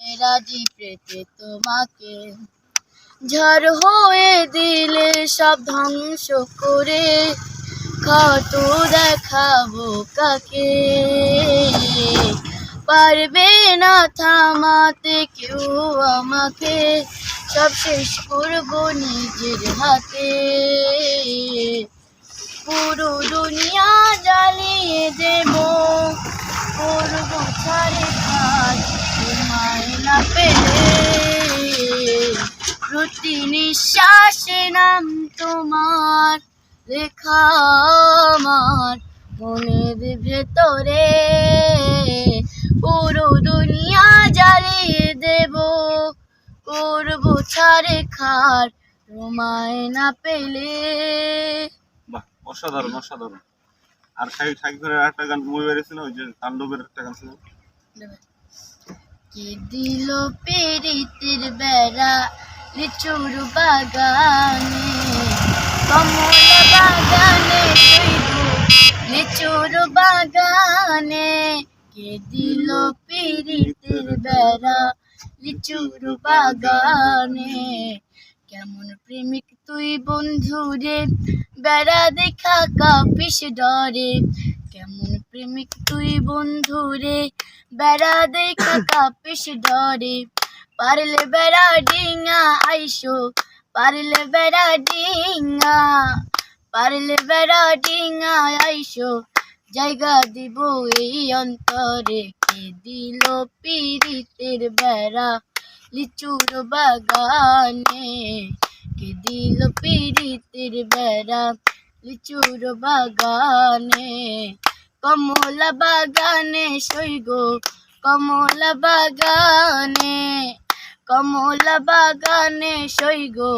রাজি পেতে তোমাকে। ঝড় হয়ে দিলে সব ধ্বংস করে কত দেখাবো কাকে। পারবে না থামাতে কেউ আমাকে, সব শেষ করব নিজের হাতে। পুরো দুনিয়া প্রতি নিঃশ্বাসে নাম তোমার লেখা আমার মনের ভেতরে। পুরো দুনিয়া জ্বালিয়ে দেব করব ছাড়ে খার তোমায় না পেলে। বাহ অসাধারণ অসাধারণ। আর শাহিদ শাকিবের একটা গান মুভি বেরিয়েছিল ওই যে তাণ্ডবের একটা গান ছিল। কে দিল পেরিতের বেড়া? লিচুর বাগানে, কমল বাগানে লিচুর বাগানে, কে দিল পেরিতের বেড়া? লিচুর বাগানে, কেমন প্রেমিক তুই বন্ধু রে? বেড়া দেখা কাপিস ডরে। কেমন প্রেমিক তুই বন্ধু রে? বেড়া দেখা কাপিস ডরে। পারলে বেড়া ডিঙা আইসো পারলে বেড়া ডিঙা পারলে বেড়া ডিঙা আইসো জায়গা দিব এই অন্তরে কে দিল পিরিতের বেড়া লিচুর বাগানে কে দিল পিরিতের বেড়া লিচুর বাগানে কমলা বাগানে সইগো কমলা বাগানে কমলা বাগানে সইগো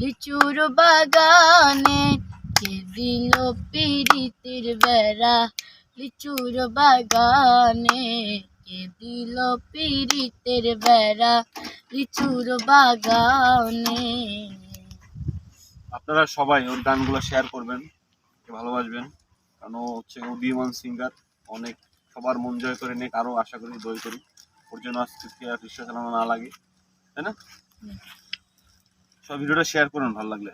লিচুর বাগানে। কে দিল পিরিতির বেড়া লিচুর বাগানে? কে দিল পিরিতের বেড়া লিচুর বাগানে? আপনারা সবাই ওর গানগুলো শেয়ার করবেন ভালোবাসবেন। কারণ ও হচ্ছে উদীয়মান সিঙ্গার, অনেক সবার মন জয় করে নিক আরও আশা করি দই করি। ওর জন্য আজকে আর চালানো না লাগে। তাই না? সব ভিডিওটা শেয়ার করুন ভালো লাগলে।